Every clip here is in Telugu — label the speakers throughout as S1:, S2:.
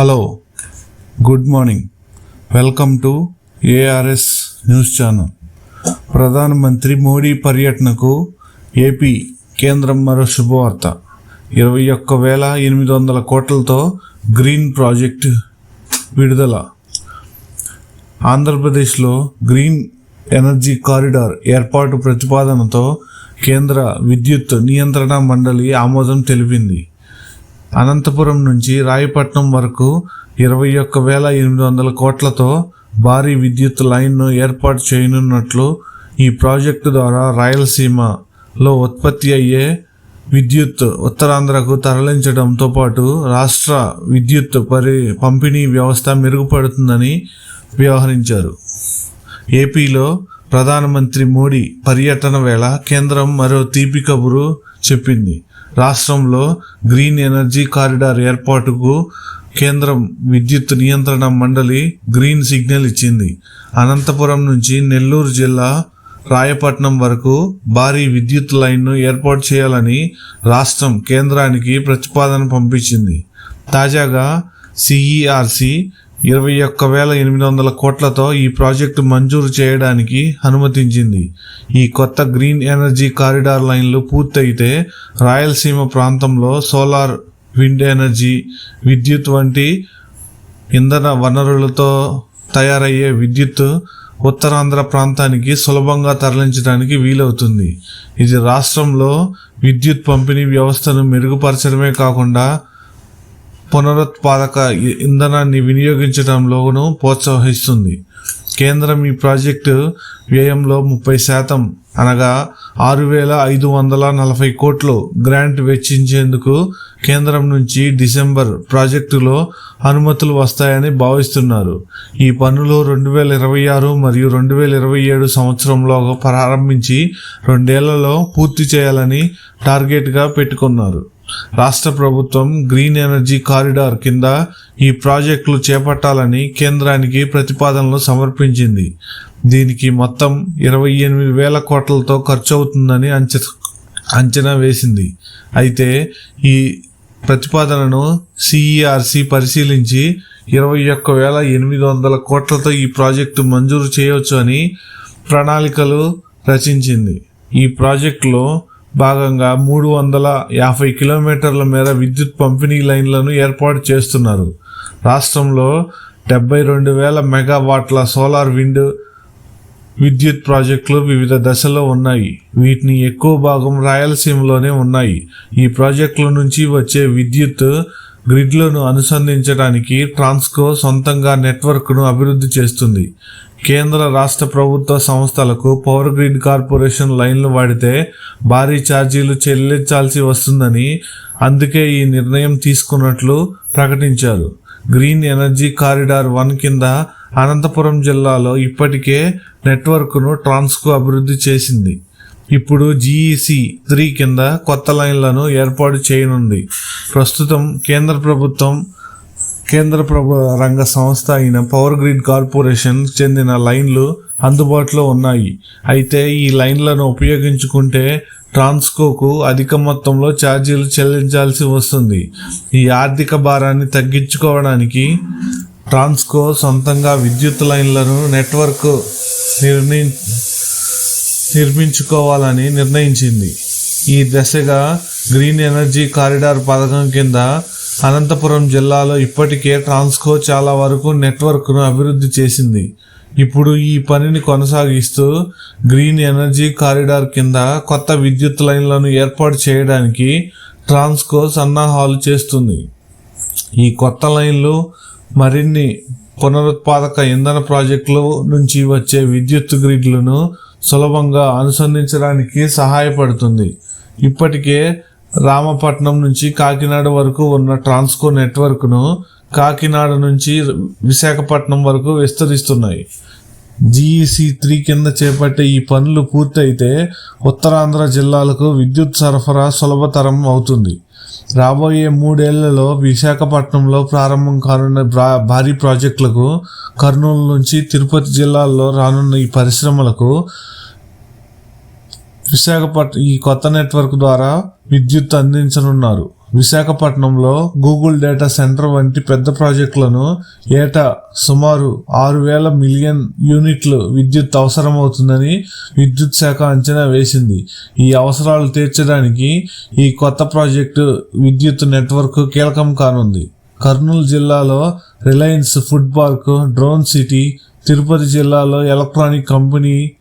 S1: Hello good morning. Welcome to ARS news channel. ప్రధానమంత్రి మోడీ పర్యటనకు ఏపీ కేంద్రం మరో శుభవార్త. ఇరవై ఒక్క వేల ఎనిమిది వందల కోట్లతో గ్రీన్ ప్రాజెక్ట్ విడుదల. ఆంధ్రప్రదేశ్లో గ్రీన్ ఎనర్జీ కారిడార్ ఏర్పాటు ప్రతిపాదనతో కేంద్ర విద్యుత్ నియంత్రణ మండలి ఆమోదం తెలిపింది. అనంతపురం నుంచి రాయపట్నం వరకు ఇరవై ఒక్క వేల ఎనిమిది వందల కోట్లతో భారీ విద్యుత్ లైన్ను ఏర్పాటు చేయనున్నట్లు ఈ ప్రాజెక్టు ద్వారా రాయలసీమలో ఉత్పత్తి అయ్యే విద్యుత్ ఉత్తరాంధ్రకు తరలించడంతో పాటు రాష్ట్ర విద్యుత్ పరి పంపిణీ వ్యవస్థ మెరుగుపడుతుందని వ్యవహరించారు. ఏపీలో ప్రధానమంత్రి మోడీ పర్యటన వేళ కేంద్రం మరో తీపి కబురు చెప్పింది. రాష్ట్రంలో గ్రీన్ ఎనర్జీ కారిడార్ ఏర్పాటుకు కేంద్రం విద్యుత్ నియంత్రణ మండలి గ్రీన్ సిగ్నల్ ఇచ్చింది. అనంతపురం నుంచి నెల్లూరు జిల్లా రాయపట్నం వరకు భారీ విద్యుత్ లైన్ను ఏర్పాటు చేయాలని రాష్ట్రం కేంద్రానికి ప్రతిపాదన పంపించింది. తాజాగా సిఈఆర్సి ఇరవై ఒక్క వేల ఎనిమిది వందల కోట్లతో ఈ ప్రాజెక్టు మంజూరు చేయడానికి అనుమతించింది. ఈ కొత్త గ్రీన్ ఎనర్జీ కారిడార్ లైన్లు పూర్తయితే రాయలసీమ ప్రాంతంలో సోలార్ విండ్ ఎనర్జీ విద్యుత్ వంటి ఇంధన వనరులతో తయారయ్యే విద్యుత్ ఉత్తరాంధ్ర ప్రాంతానికి సులభంగా తరలించడానికి వీలవుతుంది. ఇది రాష్ట్రంలో విద్యుత్ పంపిణీ వ్యవస్థను మెరుగుపరచడమే కాకుండా పునరుత్పాదక ఇంధనాన్ని వినియోగించడంలోనూ ప్రోత్సహిస్తుంది. కేంద్రం ఈ ప్రాజెక్టు వ్యయంలో ముప్పై శాతం అనగా ఆరు వేల ఐదు వందల నలభై కోట్లు గ్రాంట్ వెచ్చించేందుకు కేంద్రం నుంచి డిసెంబర్ ప్రాజెక్టులో అనుమతులు వస్తాయని భావిస్తున్నారు. ఈ పనులు రెండు వేల ఇరవై ఆరు మరియు రెండు వేల ఇరవై ఏడు సంవత్సరంలో ప్రారంభించి రెండేళ్ళలో పూర్తి చేయాలని టార్గెట్గా పెట్టుకున్నారు. రాష్ట్ర ప్రభుత్వం గ్రీన్ ఎనర్జీ కారిడార్ కింద ఈ ప్రాజెక్టులు చేపట్టాలని కేంద్రానికి ప్రతిపాదనలు సమర్పించింది. దీనికి మొత్తం ఇరవై ఎనిమిది వేల కోట్లతో ఖర్చు అవుతుందని అంచ అంచనా వేసింది. అయితే ఈ ప్రతిపాదనను సిఈఆర్సి పరిశీలించి ఇరవై ఒక్క వేల ఎనిమిది వందల కోట్లతో ఈ ప్రాజెక్టు మంజూరు చేయవచ్చు అని ప్రణాళికలు రచించింది. ఈ ప్రాజెక్టులో భాగంగా మూడు వందల యాభై కిలోమీటర్ల మేర విద్యుత్ పంపిణీ లైన్లను ఏర్పాటు చేస్తున్నారు. రాష్ట్రంలో డెబ్బై రెండు వేల మెగావాట్ల సోలార్ విండ్ విద్యుత్ ప్రాజెక్టులు వివిధ దశల్లో ఉన్నాయి. వీటిని ఎక్కువ భాగం రాయలసీమలోనే ఉన్నాయి. ఈ ప్రాజెక్టుల నుంచి వచ్చే విద్యుత్ గ్రిడ్లను అనుసంధించడానికి ట్రాన్స్కో సొంతంగా నెట్వర్క్ను అభివృద్ధి చేస్తుంది. కేంద్ర రాష్ట్ర ప్రభుత్వ సంస్థలకు పవర్ గ్రిడ్ కార్పొరేషన్ లైన్లు వాడితే భారీ ఛార్జీలు చెల్లించాల్సి వస్తుందని అందుకే ఈ నిర్ణయం తీసుకున్నట్లు ప్రకటించారు. గ్రీన్ ఎనర్జీ కారిడార్ వన్ కింద అనంతపురం జిల్లాలో ఇప్పటికే నెట్వర్క్ను ట్రాన్స్కో అభివృద్ధి చేసింది. ఇప్పుడు జీఈసీ త్రీ కింద కొత్త లైన్లను ఏర్పాటు చేయనుంది. ప్రస్తుతం కేంద్ర ప్రభుత్వం కేంద్ర ప్రభు రంగ సంస్థ అయిన పవర్ గ్రిడ్ కార్పొరేషన్ చెందిన లైన్లు అందుబాటులో ఉన్నాయి. అయితే ఈ లైన్లను ఉపయోగించుకుంటే ట్రాన్స్కోకు అధిక మొత్తంలో ఛార్జీలు చెల్లించాల్సి వస్తుంది. ఈ ఆర్థిక భారాన్ని తగ్గించుకోవడానికి ట్రాన్స్కో సొంతంగా విద్యుత్ లైన్లను నెట్వర్క్ నిర్ణయి నిర్మించుకోవాలని నిర్ణయించింది. ఈ దశగా గ్రీన్ ఎనర్జీ కారిడార్ పథకం కింద అనంతపురం జిల్లాలో ఇప్పటికే ట్రాన్స్కో చాలా వరకు నెట్వర్క్ను అభివృద్ధి చేసింది. ఇప్పుడు ఈ పనిని కొనసాగిస్తూ గ్రీన్ ఎనర్జీ కారిడార్ కింద కొత్త విద్యుత్ లైన్లను ఏర్పాటు చేయడానికి ట్రాన్స్కో సన్నాహాలు చేస్తుంది. ఈ కొత్త లైన్లు మరిన్ని పునరుత్పాదక ఇంధన ప్రాజెక్టుల నుంచి వచ్చే విద్యుత్ గ్రిడ్లను సులభంగా అనుసంధించడానికి సహాయపడుతుంది. ఇప్పటికే రామపట్నం నుంచి కాకినాడ వరకు ఉన్న ట్రాన్స్కో నెట్వర్క్ను కాకినాడ నుంచి విశాఖపట్నం వరకు విస్తరిస్తున్నాయి. జీఈసీ త్రీ కింద చేపట్టే ఈ పనులు పూర్తయితే ఉత్తరాంధ్ర జిల్లాలకు విద్యుత్ సరఫరా సులభతరం అవుతుంది. రాబోయే మూడేళ్ళలో విశాఖపట్నంలో ప్రారంభం కానున్న భారీ ప్రాజెక్టులకు కర్నూలు నుంచి తిరుపతి జిల్లాల్లో రానున్న ఈ పరిశ్రమలకు విశాఖపట్నం ఈ కొత్త నెట్వర్క్ ద్వారా విద్యుత్ అందించనున్నారు. విశాఖపట్నంలో గూగుల్ డేటా సెంటర్ వంటి పెద్ద ప్రాజెక్టులను ఏటా సుమారు ఆరు వేల మిలియన్ యూనిట్లు విద్యుత్ అవసరమవుతుందని విద్యుత్ శాఖ అంచనా వేసింది. ఈ అవసరాలు తీర్చడానికి ఈ కొత్త ప్రాజెక్టు విద్యుత్ నెట్వర్క్ కీలకం కానుంది. కర్నూలు జిల్లాలో Reliance food park drone city Tirupati జిల్లాలో ఎలక్ట్రానిక్ కంపెనీ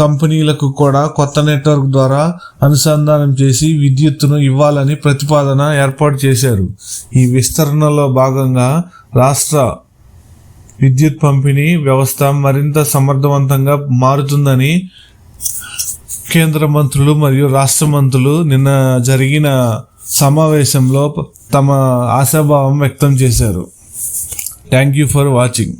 S1: కంపెనీలకు కూడా కొత్త నెట్వర్క్ ద్వారా అనుసంధానం చేసి విద్యుత్తును ఇవ్వాలని ప్రతిపాదన ఏర్పాటు చేశారు. ఈ విస్తరణలో భాగంగా రాష్ట్ర విద్యుత్ పంపిణీ వ్యవస్థ మరింత సమర్థవంతంగా మారుతుందని కేంద్ర మంత్రులు మరియు రాష్ట్ర మంత్రులు నిన్న జరిగిన సమావేశంలో తమ ఆశాభావం వ్యక్తం చేశారు. Thank you for watching.